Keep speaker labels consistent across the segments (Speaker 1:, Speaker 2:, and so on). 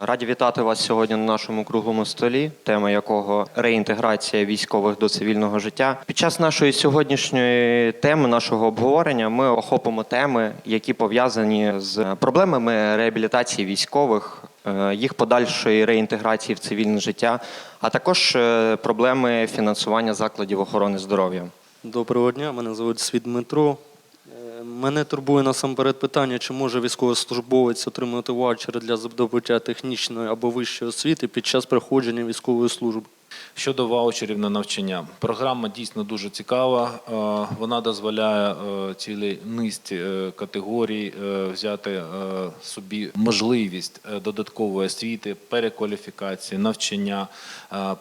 Speaker 1: Раді вітати вас сьогодні на нашому круглому столі, тема якого реінтеграція військових до цивільного життя. Під час нашої сьогоднішньої теми, нашого обговорення, ми охопимо теми, які пов'язані з проблемами реабілітації військових, е, їх подальшої реінтеграції в цивільне життя, а також е, проблеми фінансування закладів охорони здоров'я.
Speaker 2: Доброго дня, мене звуть Світ Дмитро. Мене турбує насамперед питання, чи може військовослужбовець отримати ваучери для здобуття технічної або вищої освіти під час проходження військової служби.
Speaker 3: Щодо ваучерів на навчання, програма дійсно дуже цікава. Е, Вона дозволяє е, цілій низці е, категорій взяти собі можливість додаткової освіти, перекваліфікації, навчання,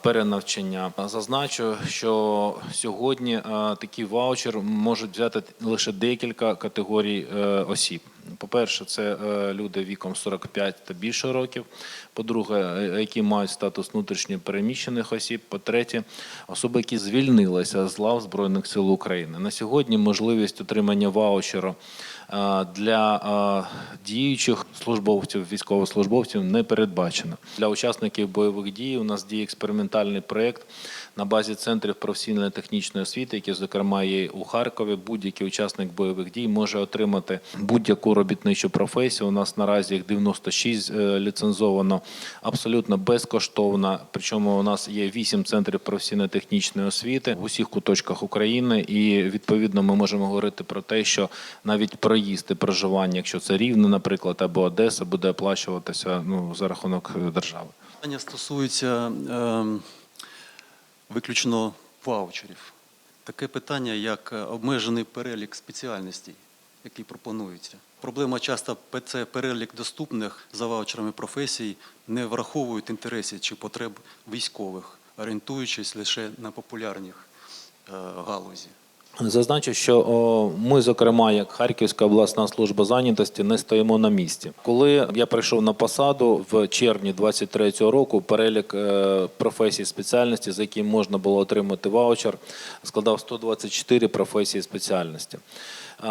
Speaker 3: перенавчання. Зазначу, що сьогодні такий ваучер можуть взяти лише декілька категорій осіб. По-перше, це е, люди віком 45 та більше років. По-друге, е, які мають статус внутрішньо переміщених осіб. По-третє, особи, які звільнилися з лав Збройних сил України. На сьогодні можливість отримання ваучеру е, для діючих службовців, військовослужбовців не передбачено. Для учасників бойових дій у нас діє експериментальний проєкт на базі центрів професійної технічної освіти, які, зокрема, є у Харкові. Будь-який учасник бойових дій може отримати будь-яку робітничу професію. У нас наразі їх 96 е, ліцензовано, абсолютно безкоштовно. Причому у нас є 8 центрів професійної технічної освіти в усіх куточках України, і відповідно ми можемо говорити про те, що навіть проїзд і проживання, якщо це Рівне, наприклад, або Одеса, буде оплачуватися ну за рахунок е, держави.
Speaker 4: Питання стосується ем, виключно ваучерів. Таке питання, як е, обмежений перелік спеціальностей, які пропонуються. Проблема часто це перелік доступних за ваучерами професій не враховують інтересів чи потреб військових, орієнтуючись лише на популярних е, галузі.
Speaker 3: Зазначу, що ми, зокрема, як Харківська обласна служба зайнятості, не стоїмо на місці. Коли я прийшов на посаду в червні 23-го року, перелік е, професій спеціальності, за які можна було отримати ваучер, складав 124 професії спеціальності. Е,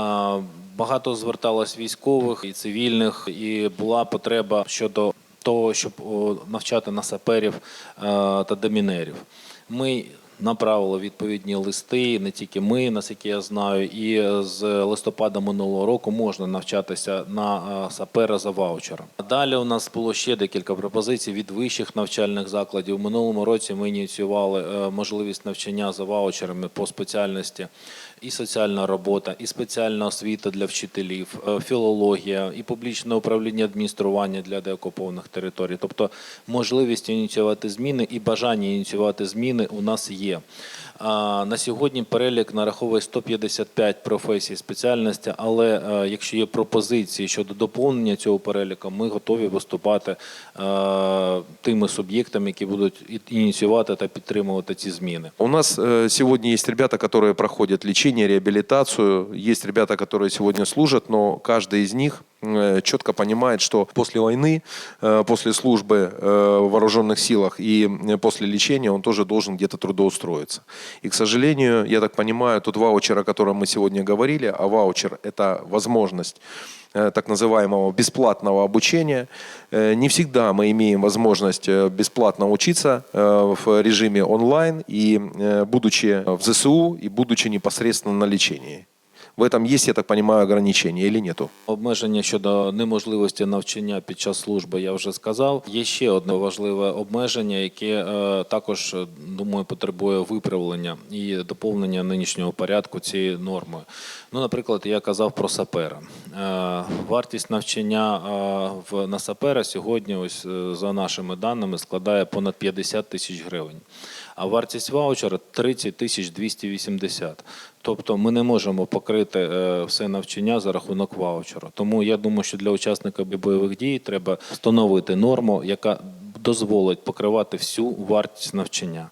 Speaker 3: Багато зверталось військових і цивільних, і була потреба щодо того, щоб навчати на саперів е, та демінерів. Ми направили відповідні листи, не тільки ми, наскільки я знаю, і з листопада минулого року можна навчатися на е, сапера за ваучером. Далі у нас було ще декілька пропозицій від вищих навчальних закладів. У минулому році ми ініціювали е, можливість навчання за ваучерами по спеціальності і соціальна робота, і спеціальна освіта для вчителів, е, філологія, і публічне управління адміністрування для деокупованих територій. Тобто можливість ініціювати зміни і бажання ініціювати зміни у нас є А, На сьогодні перелік нараховує 155 професій спеціальності, але е, якщо є пропозиції щодо доповнення цього переліку, ми готові виступати е, тими суб'єктами, які будуть і- ініціювати та підтримувати ці зміни.
Speaker 5: У нас э, сегодня есть ребята, которые проходят лечение, реабилитацию. Есть ребята, которые сегодня служат, но каждый из них э, четко понимает, что после войны, э, после службы э, в вооруженных силах и э, после лечения он тоже должен где-то трудоустроиться. И, к сожалению, я так понимаю, тот ваучер, о котором мы сегодня говорили, а ваучер – это возможность э, так называемого бесплатного обучения. Э, Не всегда мы имеем возможность э, бесплатно учиться э, в режиме онлайн, и э, будучи в ЗСУ, и будучи непосредственно на лечении. В этом есть, я так понимаю, ограничения или нету?
Speaker 3: Обмеження щодо неможливості навчання під час служби я вже сказав. Є ще одне важливе обмеження, яке е, також е, думаю потребує виправлення і доповнення нинішнього порядку цієї норми. Ну, наприклад, я казав про сапера. Е, Вартість навчання е, в на сапера сьогодні, ось е, за нашими даними, складає понад 50 тисяч гривень. А вартість ваучера 30 тисяч 280. Тобто ми не можемо покрити е, все навчання за рахунок ваучера. Тому я думаю, що для учасника бойових дій треба встановити норму, яка дозволить покривати всю вартість навчання.